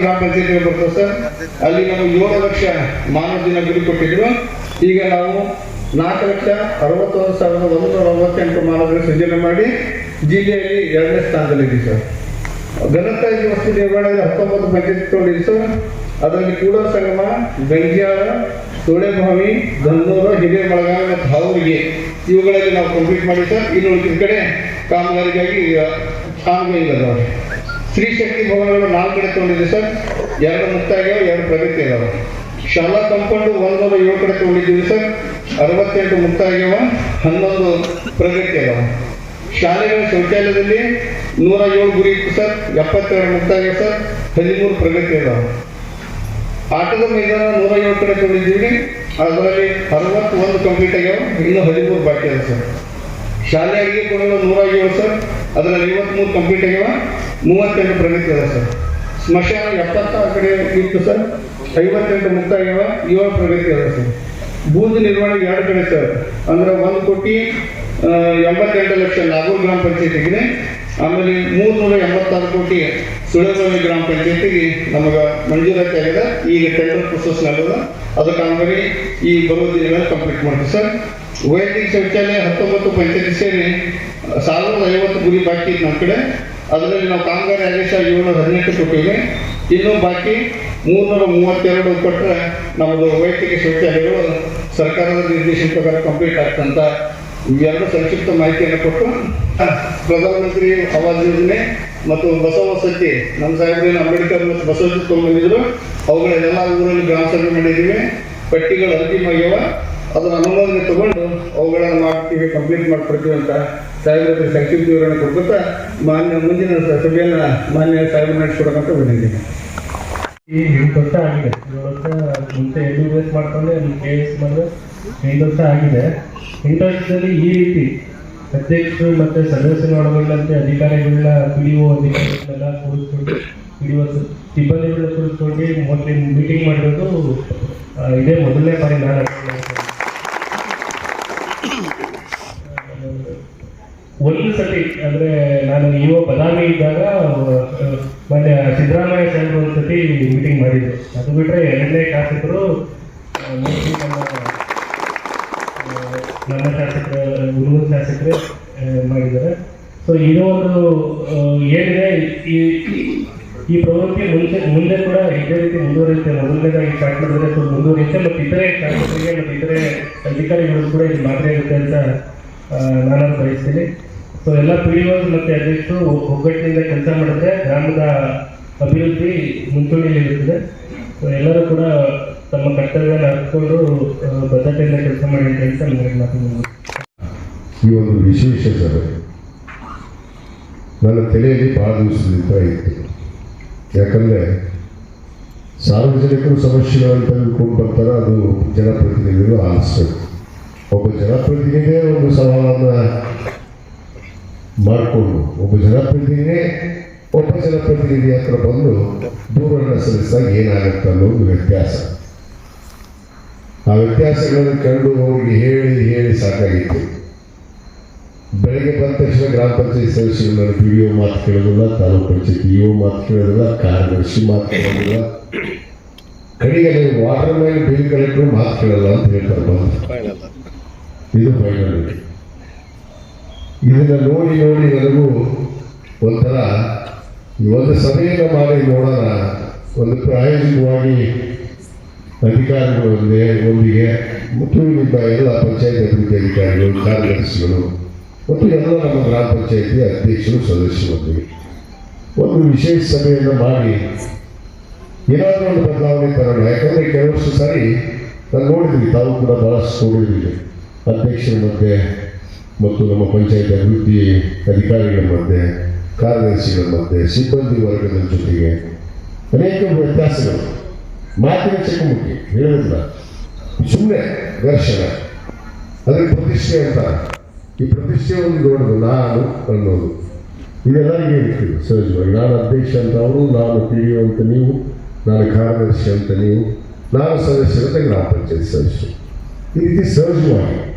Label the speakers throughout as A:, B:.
A: ಗ್ರಾಮ ಪಂಚಾಯತಿಗೆ ಸರ್ ಅಲ್ಲಿ ನಾವು ಏಳು ಲಕ್ಷ ಮಾನವ ದಿನ ಗುರಿ ಕೊಟ್ಟಿದ್ರು. ಈಗ ನಾವು ನಾಲ್ಕು ಲಕ್ಷ ಅರವತ್ತೊಂದು ಸಾವಿರದ ಒಂದೂರ ಅರವತ್ತೆಂಟು ಮಾನವರಿಗೆ ಸೃಜನೆ ಮಾಡಿ ಜಿಲ್ಲೆಯಲ್ಲಿ ಎರಡನೇ ಸ್ಥಾನದಲ್ಲಿದ್ದೀವಿ, ಸರ್. ಗಣತ ವಸ್ತು ನಿರ್ವಹಣೆಯಲ್ಲಿ ಹತ್ತೊಂಬತ್ತು ಪಂಚಾಯತ್ ತಗೊಂಡಿದ್ದೀವಿ ಸರ್. ಅದರಲ್ಲಿ ಕೂಡ ಸಂಗಮ ಗಂಜ್ಯಾಳ ಸೋಳೆಭಾವಿ ಹಿರಿಯ ಮಳಗಾಲ ಮತ್ತು ಹಾವೂರಿಗೆ ಇವುಗಳಲ್ಲಿ ನಾವು ಕಂಪ್ಲೀಟ್ ಮಾಡಿ ಸರ್. ಇನ್ನು ಕಡೆ ಕಾಮಗಾರಿಗಾಗಿ ಕಾಮಗಾರಿ ಸ್ತ್ರೀ ಶಕ್ತಿ ಭವನಗಳು ನಾಲ್ಕು ಕಡೆ ತಗೊಂಡಿದೆ, ಸರ್. ಎರಡು ಮುಕ್ತಾಯ ಎರಡು ಪ್ರಗತಿ ಇದಾವೆ. ಶಾಲಾ ಕಂಪೌಂಡು ಒಂದೂರ ಏಳು ಕಡೆ ತಗೊಂಡಿದ್ದೀವಿ, ಸರ್. ಅರವತ್ತೆಂಟು ಮುಕ್ತಾಯ ಆಗ್ಯಾವ ಹನ್ನೊಂದು ಪ್ರಗತಿ ಅದಾವ ಶಾಲೆಗಳ ಶೌಚಾಲಯದಲ್ಲಿ ನೂರ ಏಳು ಗುರಿ ಇತ್ತು, ಸರ್. ಎಪ್ಪತ್ತೆರಡು ಮುಕ್ತಾಯ ಸರ್. ಹದಿಮೂರು ಪ್ರಗತಿ ಅದಾವ ಆಟದ ಮೈದಾನ ನೂರ ಏಳು ಕಡೆ ತಗೊಂಡಿದ್ದೀವಿ. ಅದರಲ್ಲಿ ಅರವತ್ತೊಂದು ಕಂಪ್ಲೀಟ್ ಆಗ್ಯಾವ ಇನ್ನು ಹದಿಮೂರು ಬಾಕಿ ಅದ ಸರ್. ಶಾಲೆ ಅಡಿಗೆ ಕೊಡಲು ನೂರ ಏಳು ಸರ್. ಅದರಲ್ಲಿ ಐವತ್ಮೂರು ಕಂಪ್ಲೀಟ್ ಆಗ್ಯಾವ ಮೂವತ್ತೆಂಟು ಪ್ರಗತಿ ಅದ ಸರ್. ಸ್ಮಶಾನ ಎಪ್ಪತ್ತಾರು ಕಡೆ ಇತ್ತು ಸರ್. ಐವತ್ತೆಂಟು ಮುಕ್ತ ಆಗ್ಯಾವ ಏಳು ಪ್ರಗತಿ ಅದ ಸರ್. ಬೂದು ನಿರ್ವಹಣೆಗೆ ಎರಡು ಕಡೆ ಸರ್. ಅಂದ್ರೆ ಒಂದು ಕೋಟಿ ಎಂಬತ್ತೆಂಟು ಲಕ್ಷ ನಾಗೂರ್ ಗ್ರಾಮ ಪಂಚಾಯತಿಗೆ ಆಮೇಲೆ ಮೂರ್ನೂರ ಎಂಬತ್ತಾರು ಕೋಟಿ ಸುಳೇಬಾವಿ ಗ್ರಾಮ ಪಂಚಾಯತಿಗೆ ನಮಗೆ ಮಂಜೂರಾತಿ ಆಗಿದೆ. ಈಗ ಟೆಂಡರ್ ಪ್ರೊಸೆಸ್ ನಡೆದ. ಅದಕ್ಕೆ ಕಾಮಗಾರಿ ಈ ಬರುವ ದಿನಗಳಲ್ಲಿ ಕಂಪ್ಲೀಟ್ ಮಾಡ್ತೀವಿ ಸರ್. ವೈಯಕ್ತಿಕ ಶೌಚಾಲಯ ಹತ್ತೊಂಬತ್ತು ಪಂಚಾಯತಿ ಸೇರಿ ಸಾವಿರದ ಐವತ್ತು ಗುರಿ ಬಾಕಿ ನಮ್ಮ ಕಡೆ ಅದರಲ್ಲಿ ನಾವು ಕಾಮಗಾರಿ ಆದೇಶ ಏಳ್ನೂರ ಹದಿನೆಂಟು ಕೊಟ್ಟಿವಿ. ಇನ್ನು ಬಾಕಿ ಮೂರ್ನೂರ ಮೂವತ್ತೆರಡು ಕೊಟ್ಟರೆ ನಮ್ಮದು ವೈಯಕ್ತಿಕ ಶೌಚಾಲಯಗಳು ಸರ್ಕಾರದ ನಿರ್ದೇಶನ ಪ್ರಕಾರ ಕಂಪ್ಲೀಟ್ ಆಗ್ತಂತ ಇವೆರಡು ಸಂಕ್ಷಿಪ್ತ ಮಾಹಿತಿಯನ್ನು ಕೊಟ್ಟು ಪ್ರಧಾನಮಂತ್ರಿ ಆವಾಸ್ ಯೋಜನೆ ಮತ್ತು ಬಸವ ವಸತಿ ನಮ್ಮ ಸಾಹೇಬ್ರೇನು ಅಂಬೇಡ್ಕರ್ ಮತ್ತು ಬಸವ ತೊಗೊಂಡಿದ್ರು ಅವುಗಳೆಲ್ಲ ಊರಲ್ಲಿ ಗ್ರಾಮ ಸಭೆ ಮಾಡಿದ್ದೀವಿ. ಪಟ್ಟಿಗಳು ಅಂತಿಮ ಅದರ ಅನುಮೋದನೆ ತಗೊಂಡು ಅವುಗಳನ್ನು ಮಾಡ್ತೀವಿ ಕಂಪ್ಲೀಟ್ ಮಾಡ್ಕೊಡ್ತೀವಿ ಅಂತ ಸಾಹೇಬ್ರ ಸಂಕ್ಷಿಪ್ತ ವಿವರಣೆ ಕೊಡ್ಕೊತಾ ಮಾನ್ಯ ಮುಂದಿನ ಸಭೆಯನ್ನ ಮಾನ್ಯ ಸಾಹೇಬ್ರ ನಡೆಸ್ಕೊಡಕ್ಕಂತ ಬಂದಿದ್ದೀನಿ.
B: ಈ ಎಂಟು ವರ್ಷ ಆಗಿದೆ. ವರ್ಷ ಮುಂಚೆ ಎಂ ಬಿ ಎಸ್ ಮಾಡ್ಕೊಂಡೆ ಕೆ ಎಸ್ ಮಾಡಿದ್ರೆ ಎಂಟು ವರ್ಷ ಆಗಿದೆ. ಎಂಟು ವರ್ಷದಲ್ಲಿ ಈ ರೀತಿ ಅಧ್ಯಕ್ಷರು ಮತ್ತೆ ಸದಸ್ಯರು ಒಳಗೊಂಡಂತೆ ಅಧಿಕಾರಿಗಳನ್ನ ಪಿ ಒ ಅಧಿಕಾರಿಗಳನ್ನೆಲ್ಲ ಕೂರಿಸ್ಕೊಂಡು ಪಿ ಒ ಸಿಬ್ಬಂದಿಗಳನ್ನ ಕೂರಿಸ್ಕೊಂಡು ಮೊದಲೇ ಮೀಟಿಂಗ್ ಮಾಡಿರೋದು ಇದೇ ಮೊದಲನೇ ಬಾರಿ ನಾನು ಒಂದು ಸತಿ, ಅಂದ್ರೆ ನಾನು ಯುವ ಬದಾಮಿ ಇದ್ದಾಗ ಮತ್ತೆ ಮೊನ್ನೆ ಸಿದ್ದರಾಮಯ್ಯ ಸರ್ ಒಂದು ಸತಿ ಮೀಟಿಂಗ್ ಮಾಡಿದ್ರು. ಅದು ಬಿಟ್ರೆ ಎರಡನೇ ಶಾಸಕರು ನಮ್ಮ ಶಾಸಕರು ನಮ್ಮ ಶಾಸಕರು ಮಾಡಿದ್ದಾರೆ. ಸೊ ಇದು ಒಂದು ಏನಿದೆ, ಈ ಈ ಪ್ರವೃತ್ತಿ ಮುಂಚೆ, ಮುಂದೆ ಕೂಡ ಇದೇ ರೀತಿ ಮುಂದುವರಿಯುತ್ತೆ. ಮೊದಲನೇದಾಗಿ ಸ್ಟಾರ್ಟ್ ಮಾಡಿದ್ರೆ ಸ್ವಲ್ಪ ಮುಂದುವರಿಯುತ್ತೆ, ಮತ್ತು ಇತರೆ ಶಾಸಕರಿಗೆ, ಮತ್ತು ಇತರೆ ಅಧಿಕಾರಿಗಳು ಕೂಡ ಇದು ಮಾದರಿಯಾಗುತ್ತೆ ಅಂತ ನಾನು ಬಯಸ್ತೀನಿ ಸೊ ಎಲ್ಲ ಪಿಡಿಒಸ್ ಮತ್ತು ಅಧ್ಯಕ್ಷರು ಒಗ್ಗಟ್ಟಿನಿಂದ ಕೆಲಸ ಮಾಡಿದ್ರೆ ಗ್ರಾಮದ ಅಭಿವೃದ್ಧಿ ಮುಂಚೂಣಿಯಲ್ಲಿ ಇರುತ್ತದೆ. ಸೊ ಎಲ್ಲರೂ ಕೂಡ ತಮ್ಮ ಕರ್ತವ್ಯವನ್ನು ಅರ್ಥಕೊಂಡು ಆ, ಬದ್ಧತೆಯಿಂದ ಕೆಲಸ ಮಾಡಿ ಅಂತ ನನಗೆ ಮಾತನಾಡಬಹುದು
C: ಈ ಒಂದು ವಿಶೇಷ ಸಭೆ ನನ್ನ ತಲೆಯಲ್ಲಿ ಭಾಳ ದಿವಸದಿಂದ ಇತ್ತು. ಯಾಕಂದರೆ ಸಾರ್ವಜನಿಕರು ಸಮಸ್ಯೆಗಳನ್ನು ತೆಗೆದುಕೊಂಡು ಬರ್ತಾರೆ ಅದು ಜನಪ್ರತಿನಿಧಿಗಳು ಆಲಿಸ್ಬೇಕು ಒಬ್ಬ ಜನಪ್ರತಿನಿಧಿಯೇ ಒಂದು ಸವಾಲನ್ನು ಮಾಡಿಕೊಂಡು ಒಬ್ಬ ಜನಪ್ರತಿನಿಧಿಯೇ ಒಬ್ಬ ಜನಪ್ರತಿನಿಧಿ ಹತ್ರ ಬಂದು ದೂರನ್ನು ಸಲ್ಲಿಸಿದಾಗ ಏನಾಗುತ್ತೆ ಅನ್ನೋದು ವ್ಯತ್ಯಾಸ. ಆ ವ್ಯತ್ಯಾಸಗಳನ್ನು ಕಂಡು ಅವರಿಗೆ ಹೇಳಿ ಹೇಳಿ ಸಾಕಾಗಿತ್ತು. ಬೆಳಗ್ಗೆ ಬಂದ ತಕ್ಷಣ ಗ್ರಾಮ ಪಂಚಾಯತ್ ಸದಸ್ಯರು ಪಿ ಡಿ ಒ ಮಾತು ಕೇಳೋದಿಲ್ಲ, ತಾಲೂಕು ಪಂಚಾಯತ್ ಇ ಒ ಮಾತು ಕೇಳೋದಿಲ್ಲ, ಕಾರ್ಯದರ್ಶಿ ಮಾತು ಕೇಳೋದಿಲ್ಲ. ಕಡೆಗೆ ನೀವು ವಾಟರ್ ಮೈನ್ ಬಿಲ್ ಕಲೆಕ್ಟರ್ ಮಾತು ಕೇಳಲ್ಲ ಅಂತ ಹೇಳ್ತಾರೆ ಇದು ಫೈನಲ್ ಇದನ್ನ ನೋಡಿ ನೋಡಿ ನನಗೂ ಒಂಥರ ಒಂದು ಸಭೆಯನ್ನು ಮಾಡಿ ನೋಡೋಣ, ಒಂದು ಪ್ರಾಯೋಗಿಕವಾಗಿ ಅಧಿಕಾರಿಗಳೊಂದಿಗೆ ಒಂದೇ ಒಂದಿಗೆ ಮತ್ತು ನಿಮ್ಮ ಎಲ್ಲ ಪಂಚಾಯತ್ ಅಭಿವೃದ್ಧಿ ಅಧಿಕಾರಿಗಳು, ಕಾರ್ಯದರ್ಶಿಗಳು, ಮತ್ತು ಎಲ್ಲ ನಮ್ಮ ಗ್ರಾಮ ಪಂಚಾಯತಿ ಅಧ್ಯಕ್ಷರು ಸದಸ್ಯರೊಂದಿಗೆ ಒಂದು ವಿಶೇಷ ಸಭೆಯನ್ನು ಮಾಡಿ ಏನಾದರೂ ಒಂದು ಬದಲಾವಣೆ ತರೋಣ. ಯಾಕಂದರೆ ಕೆಲವಷ್ಟು ಸಾರಿ ನಾನು ನೋಡಿದ್ವಿ, ತಾವು ಕೂಡ ಭಾಳಷ್ಟು ನೋಡಿದ್ವಿ. ಅಧ್ಯಕ್ಷರ ಮಧ್ಯೆ ಮತ್ತು ನಮ್ಮ ಪಂಚಾಯತ್ ಅಭಿವೃದ್ಧಿ ಅಧಿಕಾರಿಗಳ ಮಧ್ಯೆ, ಕಾರ್ಯದರ್ಶಿಗಳ ಮಧ್ಯೆ, ಸಿಬ್ಬಂದಿ ವರ್ಗದ ಜೊತೆಗೆ ಅನೇಕ ವ್ಯತ್ಯಾಸಗಳು. ಮಾತಿನ ಚಕಮಕಿ, ಹೇಳೋದಿಲ್ಲ. ಸುಮ್ಮನೆ ದರ್ಶನ ಅದಕ್ಕೆ ಪ್ರತಿಷ್ಠೆ ಅಂತ. ಈ ಪ್ರತಿಷ್ಠೆ ಒಂದು ದೊಡ್ಡದು ನಾನು ಅನ್ನೋದು. ಇದೆಲ್ಲರಿಗೆ ಇರ್ತೀವಿ ಸಹಜವಾಗಿ. ನಾನು ಅಧ್ಯಕ್ಷ ಅಂತ ಅವರು, ನಾನು ಪಿ ಡಿ ಅಂತ ನೀವು, ನಾನು ಕಾರ್ಯದರ್ಶಿ ಅಂತ ನೀವು, ನಾನು ಸದಸ್ಯರಂತ ಗ್ರಾಮ ಪಂಚಾಯತ್ ಸದಸ್ಯರು. ಈ ರೀತಿ ಸಹಜವಾಗಿ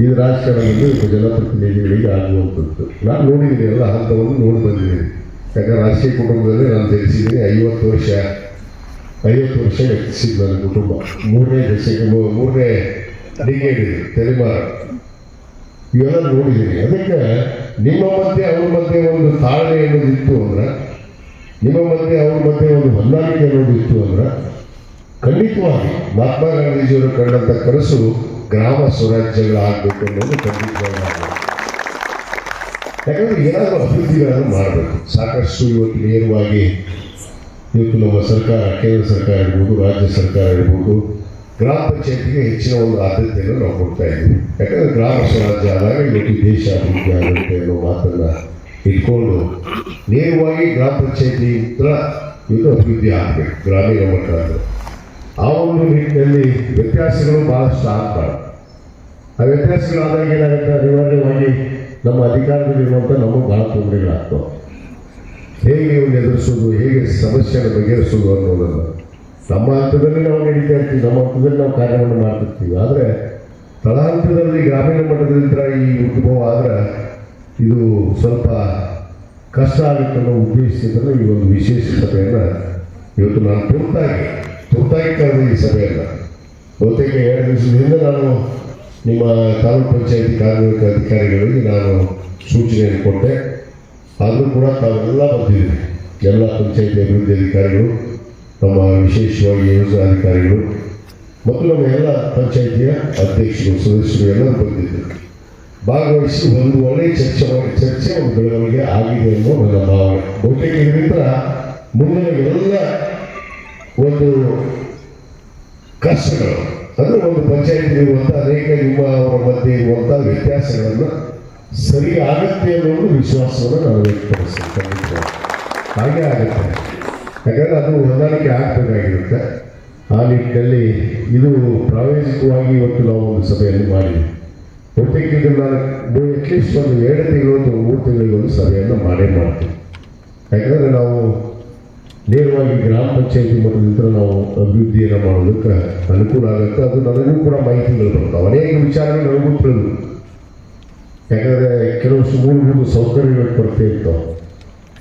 C: ಇದು ರಾಜಕಾರಣದಲ್ಲಿ ಜನಪ್ರತಿನಿಧಿಗಳಿಗೆ ಆಗುವಂಥದ್ದು. ನಾನು ನೋಡಿದ್ದೀನಿ ಎಲ್ಲ ಹಂತವನ್ನು ನೋಡಿ ಬಂದಿದ್ದೀನಿ. ಯಾಕಂದರೆ ರಾಜಕೀಯ ಕುಟುಂಬದಲ್ಲಿ ನಾನು ಜನಿಸಿದ್ದೀನಿ ಐವತ್ತು ವರ್ಷ ಐವತ್ತು ವರ್ಷ ವ್ಯಕ್ತಿಸಿದ್ದು ನನ್ನ ಕುಟುಂಬ. ಮೂರನೇ ದಶಕ ಮೂರನೇ ಡಿಗೇಡ್ ಇದೆ ತಲೆಮಾರು ಇವೆಲ್ಲ ನೋಡಿದ್ದೀನಿ. ಅದಕ್ಕೆ ನಿಮ್ಮ ಮಧ್ಯೆ ಅವ್ರ ಮಧ್ಯೆ ಒಂದು ತಾಳೆ ಅನ್ನೋದು ಇತ್ತು ಅಂದ್ರೆ, ನಿಮ್ಮ ಮಧ್ಯೆ ಅವ್ರ ಮಧ್ಯೆ ಒಂದು ಹೊಂದಾಣಿಕೆ ಅನ್ನೋದು ಇತ್ತು ಅಂದ್ರೆ, ಖಂಡಿತವಾಗಿ ಮಹಾತ್ಮ ಗಾಂಧೀಜಿಯವರು ಕಂಡಂಥ ಕನಸು ಗ್ರಾಮ ಸ್ವರಾಜ್ಯಗಳಾಗಬೇಕು ಅನ್ನೋದು ಖಂಡಿತವಾಗಿ. ಯಾಕಂದ್ರೆ ಏನಾದರೂ ಅಭಿವೃದ್ಧಿಗಳನ್ನು ಮಾಡಬೇಕು. ಸಾಕಷ್ಟು ಇವತ್ತು ನೇರವಾಗಿ ಇವತ್ತು ನಮ್ಮ ಸರ್ಕಾರ, ಕೇಂದ್ರ ಸರ್ಕಾರ ಇರ್ಬೋದು, ರಾಜ್ಯ ಸರ್ಕಾರ ಇರ್ಬೋದು, ಗ್ರಾಮ ಪಂಚಾಯತಿಗೆ ಹೆಚ್ಚಿನ ಒಂದು ಆದ್ಯತೆಯನ್ನು ನಾವು ಕೊಡ್ತಾ ಇದ್ದೀವಿ. ಯಾಕಂದರೆ ಗ್ರಾಮ ಸ್ವರಾಜ್ಯ ಆದಾಗ ಇವತ್ತು ದೇಶ ಅಭಿವೃದ್ಧಿ ಆಗುತ್ತೆ ಅನ್ನೋ ಮಾತನ್ನು ಇಟ್ಕೊಂಡು ನೇರವಾಗಿ ಗ್ರಾಮ ಪಂಚಾಯತಿ ಹತ್ರ ಇವತ್ತು ಅಭಿವೃದ್ಧಿ ಆಗಬೇಕು. ಗ್ರಾಮೀಣ ಮಟ್ಟದಲ್ಲಿ ಆ ಒಂದು ರೀತಿಯಲ್ಲಿ ವ್ಯತ್ಯಾಸಗಳು ಬಹಳಷ್ಟು ಆಗ್ಬಾರ್ದು. ಆ ವ್ಯತ್ಯಾಸಗಳಾದಾಗ ಏನಾಗುತ್ತೆ? ಅನಿವಾರ್ಯವಾಗಿ ನಮ್ಮ ಅಧಿಕಾರದಲ್ಲಿರುವಂಥ ನಮಗೆ ಬಹಳ ತೊಂದರೆಗಳಾಗ್ತವೆ. ಹೇಗೆ ಇವನ್ನ ಎದುರಿಸೋದು? ಹೇಗೆ ಸಮಸ್ಯೆಯನ್ನು ಬಗೆಹರಿಸೋದು ಅನ್ನೋದನ್ನು. ನಮ್ಮ ಹಂತದಲ್ಲಿ ನಾವು ನಡೀತಾ ಇರ್ತೀವಿ ನಮ್ಮ ಹಂತದಲ್ಲಿ ನಾವು ಕಾರ್ಯವನ್ನು ಮಾಡ್ತಿರ್ತೀವಿ. ಆದರೆ ತಳಹಂತದಲ್ಲಿ ಗ್ರಾಮೀಣ ಮಟ್ಟದಿಂದ ಈ ಉದ್ಭವ ಆದರೆ ಇದು ಸ್ವಲ್ಪ ಕಷ್ಟ ಆಗುತ್ತೆ ಅನ್ನೋ ಉದ್ದೇಶದಿಂದ ಈ ಒಂದು ವಿಶೇಷ ಸಭೆಯನ್ನು ಇವತ್ತು ನಾನು ತುರ್ತಾಗಿ ತುರ್ತಾಗಿ ಕರೆದ ಈ ಸಭೆಯನ್ನು. ಬಹುತೇಕ ಎರಡು ದಿವಸದಿಂದ ನಾನು ನಿಮ್ಮ ತಾಲೂಕು ಪಂಚಾಯತಿ ಕಾರ್ಮಿಕ ಅಧಿಕಾರಿಗಳಿಗೆ ನಾನು ಸೂಚನೆಯನ್ನು ಕೊಟ್ಟೆ. ಆದರೂ ಕೂಡ ತಾವೆಲ್ಲ ಬಂದಿದ್ದೀವಿ ಎಲ್ಲ ಪಂಚಾಯತಿ ಅಭಿವೃದ್ಧಿ ಅಧಿಕಾರಿಗಳು, ನಮ್ಮ ವಿಶೇಷವಾಗಿ ಯೋಜನಾ ಅಧಿಕಾರಿಗಳು, ಮತ್ತು ನಮ್ಮ ಎಲ್ಲ ಪಂಚಾಯತಿಯ ಅಧ್ಯಕ್ಷರು, ಸದಸ್ಯರು ಎಲ್ಲ ಬಂದಿದ್ದರು. ಭಾಗವಹಿಸಿ ಒಂದು ಒಳ್ಳೆಯ ಚರ್ಚೆ ಮಾಡಿ, ಚರ್ಚೆ ಒಂದು ಬೆಳವಣಿಗೆ ಆಗಿದೆ ಅನ್ನೋ ನನ್ನ ಭಾವನೆ. ಬಹುತೇಕ ಮುಂದಿನ ಎಲ್ಲ ಒಂದು ಕಷ್ಟಗಳು ಅಂದರೆ ಒಂದು ಪಂಚಾಯತ್ ಇರುವಂಥ ಅನೇಕ ನಿಮ್ಮ ಅವರ ಮಧ್ಯೆ ಇರುವಂಥ ವ್ಯತ್ಯಾಸಗಳನ್ನು ಸರಿ ಆಗುತ್ತೆ ಅನ್ನೋ ಒಂದು ವಿಶ್ವಾಸವನ್ನು ನಾನು ವ್ಯಕ್ತಪಡಿಸ್ತೇನೆ ಹಾಗೆ ಆಗುತ್ತೆ. ಯಾಕಂದರೆ ಅದು ಹೊಂದಾಣಿಕೆ ಆಗಬೇಕಾಗಿರುತ್ತೆ. ಆ ನಿಟ್ಟಿನಲ್ಲಿ ಇದು ಪ್ರಾಯೋಜಿಕವಾಗಿ ಇವತ್ತು ನಾವು ಒಂದು ಸಭೆಯಲ್ಲಿ ಮಾಡಿದ್ವಿ. ಬಹುತೇಕ ಇದನ್ನು ನಾನು ಅಟ್ಲೀಸ್ಟ್ ಒಂದು ಎರಡು ತಿಂಗಳು ಮೂರು ತಿಂಗಳಿಗೊಂದು ಸಭೆಯನ್ನು ಮಾಡೇ ಮಾಡ್ತೀವಿ. ಯಾಕಂದರೆ ನಾವು ನೇರವಾಗಿ ಗ್ರಾಮ ಪಂಚಾಯತಿ ಮಟ್ಟದಿಂದ ನಾವು ಅಭಿವೃದ್ಧಿಯನ್ನು ಮಾಡೋದಕ್ಕೆ ಅನುಕೂಲ ಆಗುತ್ತೆ. ಅದು ನನಗೂ ಕೂಡ ಮಾಹಿತಿಗಳು ಬರ್ತಾವೆ. ಅನೇಕ ವಿಚಾರಗಳು ನನಗೂ ತಿಳಿದು. ಯಾಕಂದರೆ ಕೆಲವಷ್ಟು ಮೂಲಭೂತ ಸೌಕರ್ಯಗಳು ಕೊರತೆ ಇರ್ತಾವೆ.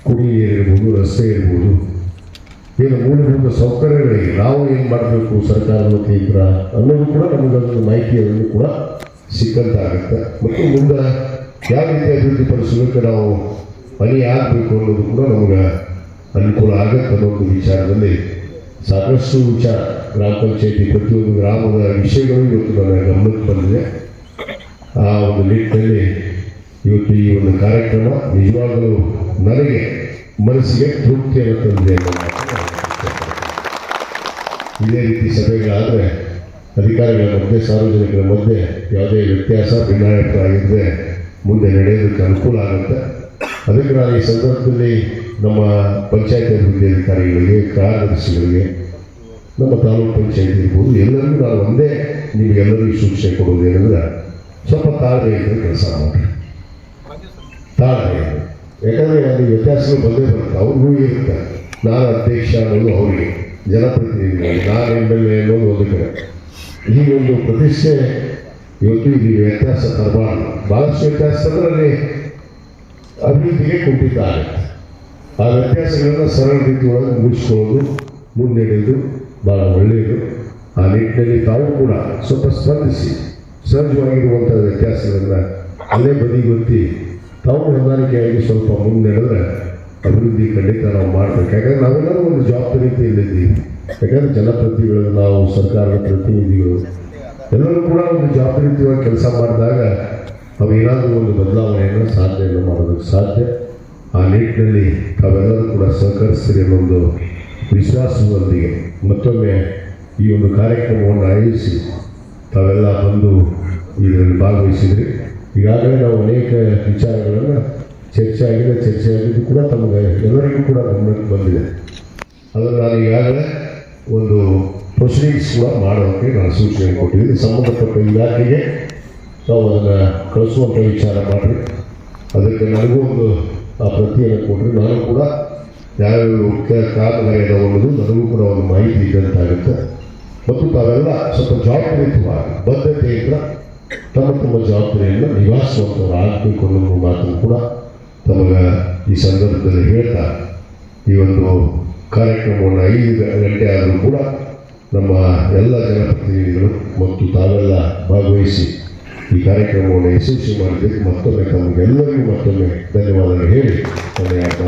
C: ಕುಡಿ ಇರ್ಬೋದು, ರಸ್ತೆ ಇರ್ಬೋದು. ಏನು ಮೂಲಭೂತ ಸೌಕರ್ಯಗಳಿಗೆ ನಾವು ಏನು ಮಾಡಬೇಕು ಸರ್ಕಾರದ ವತಿಯಿಂದ ಅನ್ನೋದು ಕೂಡ ನಮಗೊಂದು ಮಾಹಿತಿಯನ್ನು ಕೂಡ ಸಿಕ್ಕಂತಾಗುತ್ತೆ ಮತ್ತು ಮುಂದೆ ಯಾವ ರೀತಿ ಅಭಿವೃದ್ಧಿ ಪಡಿಸೋದಕ್ಕೆ ನಾವು ಮನೆ ಆಗಬೇಕು ಅನ್ನೋದು ಕೂಡ ನಮಗೆ ಅನುಕೂಲ ಆಗುತ್ತೆ ಅನ್ನೋ ಒಂದು ವಿಚಾರದಲ್ಲಿ ಸಾಕಷ್ಟು ವಿಚಾರ. ಗ್ರಾಮ ಪಂಚಾಯತಿ ಪ್ರತಿಯೊಂದು ಗ್ರಾಮದ ವಿಷಯಗಳು ಇವತ್ತು ನನ್ನ ಗಮನಕ್ಕೆ ಬಂದಿದೆ. ಆ ಒಂದು ನಿಟ್ಟಿನಲ್ಲಿ ಇವತ್ತು ಈ ಒಂದು ಕಾರ್ಯಕ್ರಮ ನಿಜವಾಗಲೂ ನನಗೆ ಮನಸ್ಸಿಗೆ ತೃಪ್ತಿಯನ್ನು ತಂದಿದೆ. ಇದೇ ರೀತಿ ಸಭೆಗಳಾದರೆ ಅಧಿಕಾರಿಗಳ ಮಧ್ಯೆ, ಸಾರ್ವಜನಿಕರ ಮಧ್ಯೆ ಯಾವುದೇ ವ್ಯತ್ಯಾಸ, ಭಿನ್ನಾಭಿಪ್ರಾಯ ಇದ್ದರೆ ಮುಂದೆ ನಡೆಯೋದಕ್ಕೆ ಅನುಕೂಲ ಆಗುತ್ತೆ. ಅದಕ್ಕೆ ನಾನು ಈ ಸಂದರ್ಭದಲ್ಲಿ ನಮ್ಮ ಪಂಚಾಯತ್ ಅಭಿವೃದ್ಧಿ ಅಧಿಕಾರಿಗಳಿಗೆ ಕಾರ್ಯದರ್ಶಿಗಳಿಗೆ, ನಮ್ಮ ತಾಲೂಕು ಪಂಚಾಯತ್ ಇರ್ಬೋದು, ಎಲ್ಲರಿಗೂ ನಾನು ಒಂದೇ ನಿಮಗೆಲ್ಲರಿಗೂ ಸೂಚನೆ ಕೊಡೋದು ಏನಂದ್ರೆ, ಸ್ವಲ್ಪ ತಾಳ್ಮೆಯಿಂದ ಕೆಲಸ ಮಾಡಿ ತಾಳ್ಮೆ ಯಾಕಂದರೆ ಅಲ್ಲಿ ವ್ಯತ್ಯಾಸಗಳು ಬಂದೇ ಬರುತ್ತೆ. ಅವ್ರಿಗೂ ಇರುತ್ತೆ. ನಾನು ಅಧ್ಯಕ್ಷ ಅನ್ನೋದು ಅವರಿಗೆ. ಜನಪ್ರತಿನಿಧಿಗಳು. ನಾನು ಎಂ ಎಲ್ ಎ ಅನ್ನೋದು ಒಂದು ಕಡೆ. ಈ ಒಂದು ಪ್ರತಿಷ್ಠೆ ಇವತ್ತು ಇಲ್ಲಿ ವ್ಯತ್ಯಾಸ ತರಬಾರ್ದು. ಭಾಳಷ್ಟು ವ್ಯತ್ಯಾಸ ಅಂದ್ರೆ ಅಲ್ಲಿ ಅಭಿವೃದ್ಧಿಗೆ ಕುಂಠಿತ ಆಗುತ್ತೆ ಆ ವ್ಯತ್ಯಾಸಗಳನ್ನು ಸರಳ ರೀತಿ ಒಳಗೆ ಮುಗಿಸ್ಕೊಳ್ಳೋದು, ಮುನ್ನಡೆಯೋದು ಭಾಳ ಒಳ್ಳೆಯದು. ಆ ನಿಟ್ಟಿನಲ್ಲಿ ತಾವು ಕೂಡ ಸ್ವಲ್ಪ ಸ್ಪಂದಿಸಿ ಸಹಜವಾಗಿರುವಂಥ ವ್ಯತ್ಯಾಸಗಳನ್ನು ಅಲ್ಲೇ ಬದಿಗೊತ್ತಿ, ತಾವು ಹೊಂದಾಣಿಕೆಯಾಗಿ ಸ್ವಲ್ಪ ಮುನ್ನಡೆದ್ರೆ ಅಭಿವೃದ್ಧಿ ಖಂಡಿತ ನಾವು ಮಾಡಬೇಕು. ಯಾಕಂದರೆ ನಾವೆಲ್ಲರೂ ಒಂದು ಜವಾಬ್ದಾರಿತೆಯಲ್ಲಿದ್ದೀವಿ ಯಾಕಂದರೆ ಜನಪ್ರತಿನಿಧಿಗಳು, ನಾವು ಸರ್ಕಾರದ ಪ್ರತಿನಿಧಿಗಳು, ಎಲ್ಲರೂ ಕೂಡ ಒಂದು ಜವಾಬ್ದಾರಿಯುತವಾಗಿ ಕೆಲಸ ಮಾಡಿದಾಗ ಅವು ಏನಾದರೂ ಒಂದು ಬದಲಾವಣೆಯನ್ನು ಸಾಧನೆಯನ್ನು ಮಾಡೋದಕ್ಕೆ ಸಾಧ್ಯ. ಆ ನಿಟ್ಟಿನಲ್ಲಿ ತಾವೆಲ್ಲರೂ ಕೂಡ ಸಹಕರಿಸ್ತೀರಿ ಒಂದು ವಿಶ್ವಾಸದೊಂದಿಗೆ ಮತ್ತೊಮ್ಮೆ ಈ ಒಂದು ಕಾರ್ಯಕ್ರಮವನ್ನು ಆಯೋಜಿಸಿ ತಾವೆಲ್ಲ ಬಂದು ಇದರಲ್ಲಿ ಭಾಗವಹಿಸಿದ್ರಿ. ಈಗಾಗಲೇ ನಾವು ಅನೇಕ ವಿಚಾರಗಳನ್ನು ಚರ್ಚೆ ಆಗಿದೆ ಚರ್ಚೆ ಆಗಿದ್ದು ಕೂಡ ತಮಗೆ ಎಲ್ಲರಿಗೂ ಕೂಡ ಗಮನಕ್ಕೆ ಬಂದಿದೆ. ಅದನ್ನು ನಾನು ಈಗಾಗಲೇ ಒಂದು ಪ್ರೊಸೀಡಿಂಗ್ಸ್ ಕೂಡ ಮಾಡೋಕ್ಕೆ ನಾನು ಸೂಚನೆ ಕೊಟ್ಟಿದ್ದೀನಿ. ಸಂಬಂಧಪಟ್ಟ ಇಲಾಖೆಗೆ ನಾವು ಅದನ್ನು ಕಳಿಸುವಂಥ ವಿಚಾರ ಮಾಡಿರಿ. ಅದಕ್ಕೆ ನನಗೂ ಒಂದು ಆ ಪ್ರತಿಯನ್ನು ಕೊಟ್ಟರೆ ನಾನು ಕೂಡ ಯಾವ್ಯಾವ ಕಾಮಗಾರಿ ಅದಾವ ಅನ್ನೋದು ನನಗೂ ಕೂಡ ಒಂದು ಮಾಹಿತಿ ಇದ್ದಂತಾಗುತ್ತೆ. ಮತ್ತು ತಾವೆಲ್ಲ ಸ್ವಲ್ಪ ಜವಾಬ್ದಾರಿಯುತವಾಗಿ ಬದ್ಧತೆಯಿಂದ ತಮ್ಮ ತಮ್ಮ ಜವಾಬ್ದಾರಿಯನ್ನು ನಿಭಾಯಿಸುವಂಥವ್ರು ಅನ್ನೋ ಮಾತನ್ನು ಕೂಡ ತಮಗೆ ಈ ಸಂದರ್ಭದಲ್ಲಿ ಹೇಳ್ತಾ, ಈ ಒಂದು ಕಾರ್ಯಕ್ರಮವನ್ನು ಐದು ಗಂಟೆ ಆದರೂ ಕೂಡ ನಮ್ಮ ಎಲ್ಲ ಜನಪ್ರತಿನಿಧಿಗಳು ಮತ್ತು ತಾವೆಲ್ಲ ಭಾಗವಹಿಸಿ ಈ ಕಾರ್ಯಕ್ರಮವನ್ನು ಯಶಸ್ವಿ ಮಾಡಿದ್ದಕ್ಕೆ ಮತ್ತೊಮ್ಮೆ ತಮಗೆಲ್ಲರಿಗೂ ಮತ್ತೊಮ್ಮೆ ಧನ್ಯವಾದಗಳು ಹೇಳಿ. ನನ್ನ ಎರಡು